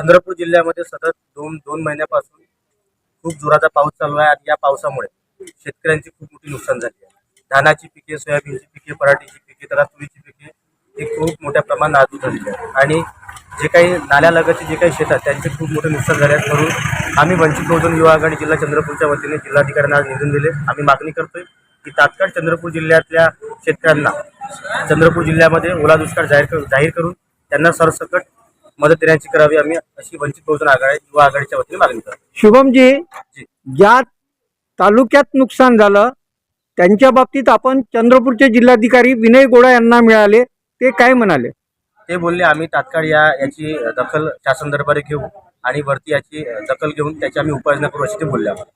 चंद्रपूर जिल्ह्यामध्ये सतत दोन दोन महिन्यापासून खूप जोराचा पाऊस चालू आहे आणि या पावसामुळे शेतकऱ्यांची खूप मोठी नुकसान झाली आहे. धानाची पिके सोयाबीनची पिके पराठीची पिके त्याला तुरीची पिके हे खूप मोठ्या प्रमाणात नाजूक झालेली आहे आणि जे काही नाल्यालगतचे जे काही शेत आहेत त्यांचे खूप मोठे नुकसान झाले आहेत. म्हणून आम्ही वंचित बहुजन युवा आघाडी जिल्हा चंद्रपूरच्या वतीने जिल्हाधिकाऱ्यांना आज निधन दिले. आम्ही मागणी करतोय की तात्काळ चंद्रपूर जिल्ह्यातल्या शेतकऱ्यांना चंद्रपूर जिल्ह्यामध्ये ओला दुष्काळ जाहीर जाहीर करून त्यांना सरसकट मदत देण्याची करावी आम्ही अशी वंचित बहुजन आघाडी युवा आघाडीच्या वतीने मागणी करतो. शुभमजी जी. ज्या तालुक्यात नुकसान झालं त्यांच्या बाबतीत आपण चंद्रपूरचे जिल्हाधिकारी विनय गोडा यांना मिळाले ते काय म्हणाले? ते बोलले आम्ही तात्काळ या याची दखल शासन दरबारी घेऊ आणि वरती याची दखल घेऊन त्याची आम्ही उपाययोजना करू अशी ते बोलले आम्हाला.